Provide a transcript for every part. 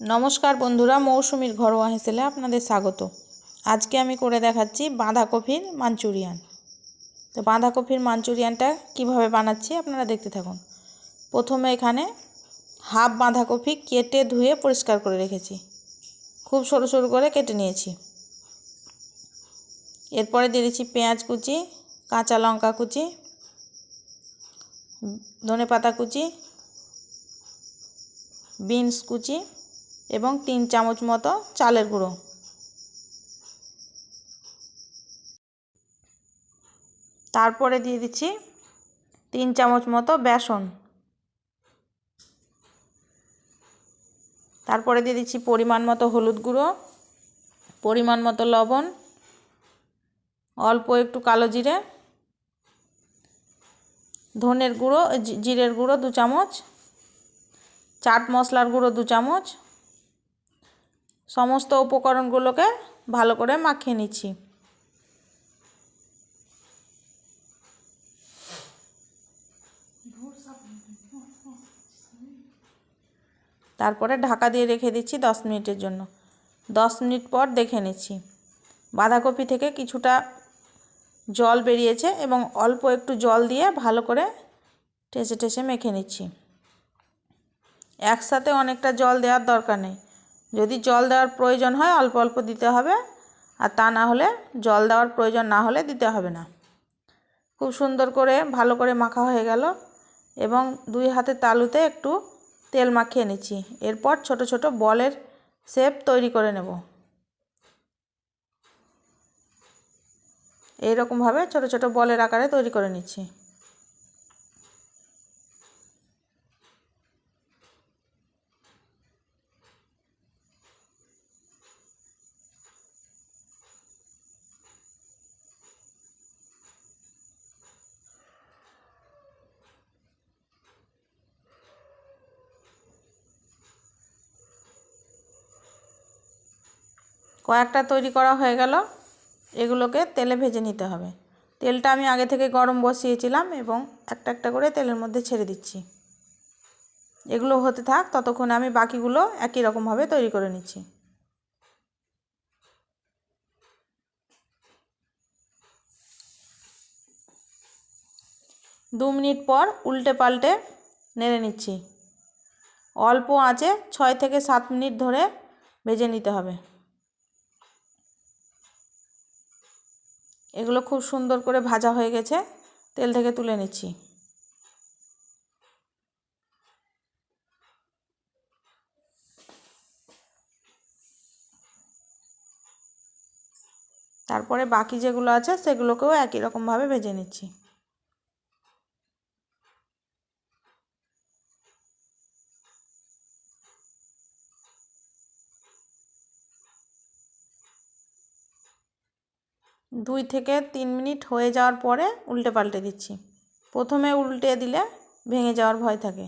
নমস্কার বন্ধুরা, মৌসুমীর ঘরোয়া হেসেলে আপনাদের স্বাগত। আজকে আমি করে দেখাচ্ছি বাঁধাকপির মাঞ্চুরিয়ান। তো বাঁধাকপির মাঞ্চুরিয়ানটা কীভাবে বানাচ্ছি আপনারা দেখতে থাকুন। প্রথমে এখানে হাফ বাঁধাকপি কেটে ধুয়ে পরিষ্কার করে রেখেছি। খুব সরু সরু করে কেটে নিয়েছি। এরপরে দিয়ে দিচ্ছি পেঁয়াজ কুচি, কাঁচা লঙ্কা কুচি ধনে পাতা কুচি, বিনস কুচি এবং তিন চামচ মতো চালের গুঁড়ো। তারপরে দিয়ে দিচ্ছি তিন চামচ মতো বেসন। তারপরে দিয়ে দিচ্ছি পরিমাণ মতো হলুদ গুঁড়ো, পরিমাণ মতো লবণ, অল্প একটু কালো জিরে, ধনের গুঁড়ো জিরের গুঁড়ো দু চামচ, চাট মশলার গুঁড়ো দু চামচ সমস্ত উপকরণগুলোকে ভালো করে মাখিয়ে নিচ্ছি। তারপরে ঢাকা দিয়ে রেখে দিচ্ছি দশ মিনিটের জন্য। দশ মিনিট পর দেখে নিচ্ছি। বাঁধাকপি থেকে কিছুটা জল বেরিয়েছে এবং অল্প একটু জল দিয়ে ভালো করে ঠেসে ঠেসে মেখে নিচ্ছি। একসাথে অনেকটা জল দেওয়ার দরকার নেই। যদি জল দেওয়ার প্রয়োজন হয়, অল্প অল্প দিতে হবে। আর তা না হলে জল দেওয়ার প্রয়োজন না হলে দিতে হবে না। খুব সুন্দর করে, ভালো করে মাখা হয়ে গেল এবং দুই হাতে তালুতে একটু তেল মাখিয়ে নিচ্ছি। এরপর ছোট ছোট বলের শেপ তৈরি করে নেব। এইরকমভাবে ছোট ছোট বলের আকারে তৈরি করে নিচ্ছি। কয়েকটা তৈরি করা হয়ে গেল। এগুলোকে তেলে ভেজে নিতে হবে। তেলটা আমি আগে থেকে গরম বসিয়েছিলাম এবং একটা একটা করে তেলের মধ্যে ছেড়ে দিচ্ছি। এগুলো হতে থাক, ততক্ষণে আমি বাকিগুলো একই রকমভাবে তৈরি করে নিচ্ছি। দু মিনিট পর উল্টে পাল্টে নেড়ে নিচ্ছি। অল্প আঁচে ছয় থেকে সাত মিনিট ধরে ভেজে নিতে হবে। এগুলো খুব সুন্দর করে ভাজা হয়ে গেছে। তেল থেকে তুলে নিচ্ছি। তারপরে বাকি যেগুলো আছে সেগুলোকেও একই রকমভাবে ভেজে নিচ্ছি। দুই থেকে তিন মিনিট হয়ে যাওয়ার পরে উল্টে পাল্টে দিচ্ছি। প্রথমে উল্টে দিলে ভেঙে যাওয়ার ভয় থাকে।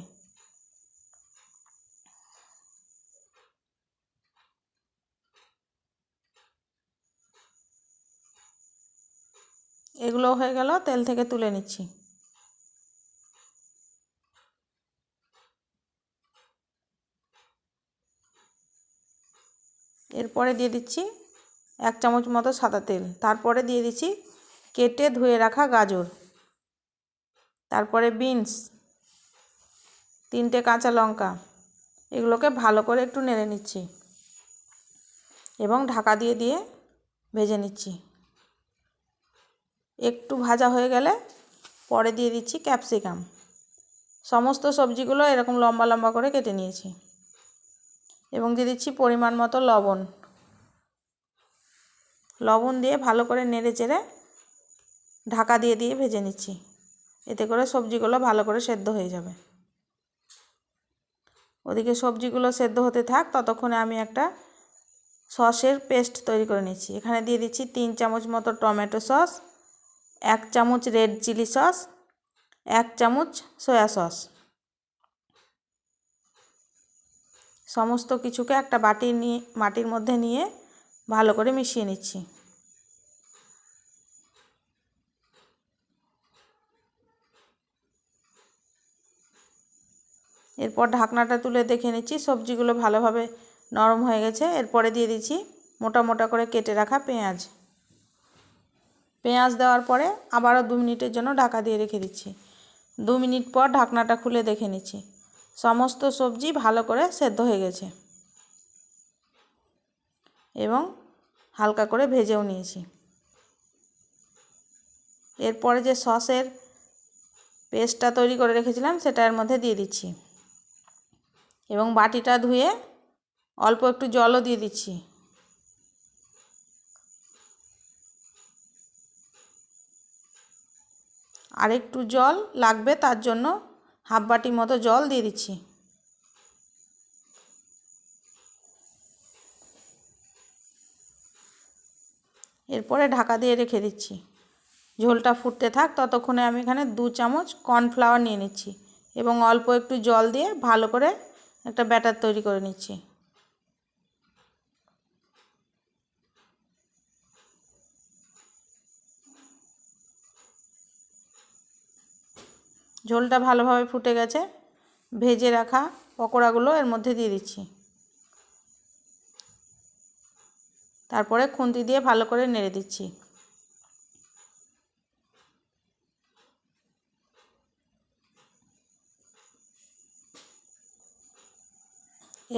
এগুলো হয়ে গেল, তেল থেকে তুলে নিচ্ছি। এরপরে দিয়ে দিচ্ছি এক চামচ মতো সাদা তেল। তারপরে দিয়ে দিচ্ছি কেটে ধুয়ে রাখা গাজর। তারপরে বিনস, তিনটে কাঁচা লঙ্কা, এগুলোকে ভালো করে একটু নেড়ে নিচ্ছি এবং ঢাকা দিয়ে দিয়ে ভেজে নিচ্ছি। একটু ভাজা হয়ে গেলে পরে দিয়ে দিচ্ছি ক্যাপসিকাম। সমস্ত সবজিগুলো এরকম লম্বা লম্বা করে কেটে নিয়েছি। এবং দিয়ে দিচ্ছি পরিমাণ মতো লবণ। লবণ দিয়ে ভালো করে নেড়ে চেড়ে ঢাকা দিয়ে দিয়ে ভেজে নিচ্ছি। এতে করে সবজিগুলো ভালো করে সেদ্ধ হয়ে যাবে। ওদিকে সবজিগুলো সেদ্ধ হতে থাক, ততক্ষণে আমি একটা সসের পেস্ট তৈরি করে নিচ্ছি। এখানে দিয়ে দিচ্ছি তিন চামচ মতো টমেটো সস, এক চামচ রেড চিলি সস, এক চামচ সয়া সস। সমস্ত কিছুকে একটা বাটি নিয়ে মাটির মধ্যে নিয়ে ভালো করে মিশিয়ে নিচ্ছি। এরপর ঢাকনাটা তুলে দেখে নিচ্ছি, সবজিগুলো ভালোভাবে নরম হয়ে গেছে। এরপরে দিয়ে দিচ্ছি মোটা মোটা করে কেটে রাখা পেঁয়াজ। পেঁয়াজ দেওয়ার পরে আবারও দু মিনিটের জন্য ঢাকা দিয়ে রেখে দিচ্ছি। দু মিনিট পর ঢাকনাটা খুলে দেখে নিচ্ছি। সমস্ত সবজি ভালো করে সেদ্ধ হয়ে গেছে। এবং হালকা করে ভেজেও নিয়েছি। এরপরে যে সসের পেস্টটা তৈরি করে রেখেছিলাম, সেটা এর মধ্যে দিয়ে দিচ্ছি। এবং বাটিটা ধুয়ে অল্প একটু জলও দিয়ে দিচ্ছি। আর একটু জল লাগবে, তার জন্য হাফ বাটি মতো জল দিয়ে দিচ্ছি। এরপরে ঢাকা দিয়ে রেখে দিচ্ছি। ঝোলটা ফুটতে থাক, ততক্ষণে আমি এখানে দু চামচ কর্নফ্লাওয়ার নিয়ে নিচ্ছি এবং অল্প একটু জল দিয়ে ভালো করে একটা ব্যাটার তৈরি করে নিচ্ছি। ঝোলটা ভালোভাবে ফুটে গেছে। ভেজে রাখা পকোড়াগুলো এর মধ্যে দিয়ে দিচ্ছি। তারপরে খুন্তি দিয়ে ভালো করে নেড়ে দিচ্ছি।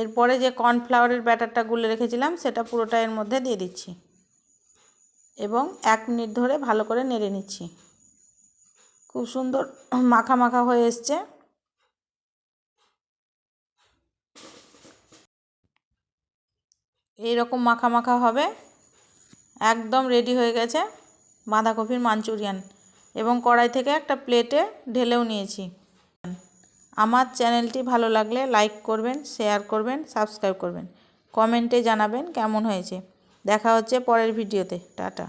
এরপরে যে কর্নফ্লাওয়ারের ব্যাটারটা গুলে রেখেছিলাম, সেটা পুরোটা এর মধ্যে দিয়ে দিচ্ছি এবং এক মিনিট ধরে ভালো করে নেড়ে নিচ্ছি। খুব সুন্দর মাখা মাখা হয়ে এসছে। এইরকম মাখা মাখা হবে। একদম রেডি হয়ে গেছে বাঁধাকপির মাঞ্চুরিয়ান। এবং কড়াই থেকে একটা প্লেটে ঢেলেও নিয়েছি। আমার চ্যানেলটি ভালো লাগলে লাইক করবেন শেয়ার করবেন সাবস্ক্রাইব করবেন। কমেন্টে জানাবেন কেমন হয়েছে। দেখা হচ্ছে পরের ভিডিওতে টাটা।